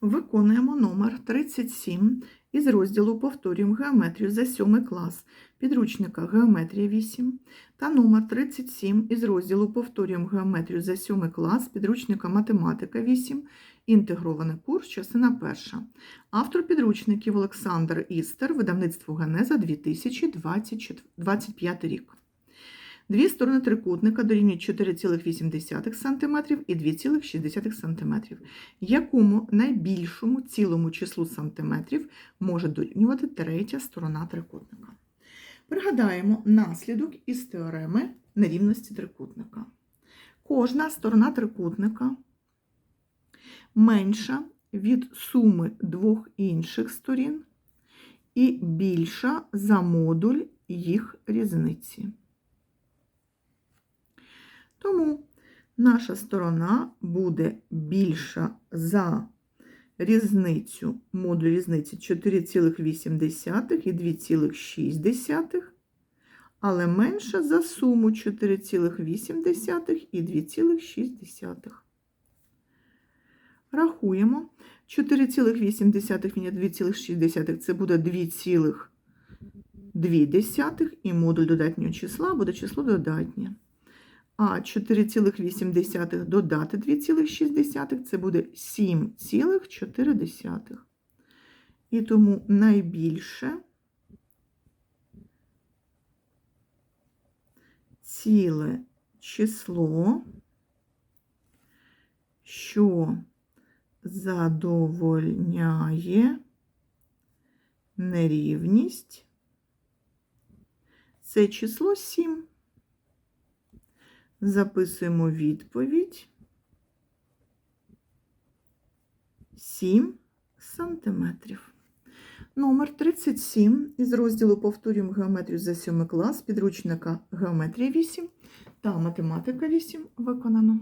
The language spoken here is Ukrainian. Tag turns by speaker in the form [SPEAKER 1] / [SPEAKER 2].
[SPEAKER 1] Виконуємо номер 37 із розділу Повторюємо геометрію за 7 клас підручника Геометрія 8 та номер 37 із розділу Повторюємо геометрію за 7 клас підручника Математика 8 інтегрований курс, частина перша. Автор підручників Олександр Істер, видавництво Генеза 2025 рік. Дві сторони трикутника дорівнюють 4,8 см і 2,6 см, якому найбільшому цілому числу сантиметрів може дорівнювати третя сторона трикутника. Пригадаємо наслідок із теореми нерівності трикутника. Кожна сторона трикутника менша від суми двох інших сторін і більша за модуль їх різниці. Тому наша сторона буде більша за різницю, модуль різниці 4,8 і 2,6, але менша за суму 4,8 і 2,6. Рахуємо. 4,8 мінус 2,6 це буде 2,2 і модуль додатнього числа буде число додатнє. А 4,8 додати 2,6 це буде 7,4. І тому найбільше ціле число, що задовольняє нерівність, це число 7. Записуємо відповідь 7 сантиметрів. Номер 37 із розділу Повторюємо геометрію за 7 клас підручника Геометрія 8 та Математика 8 виконано.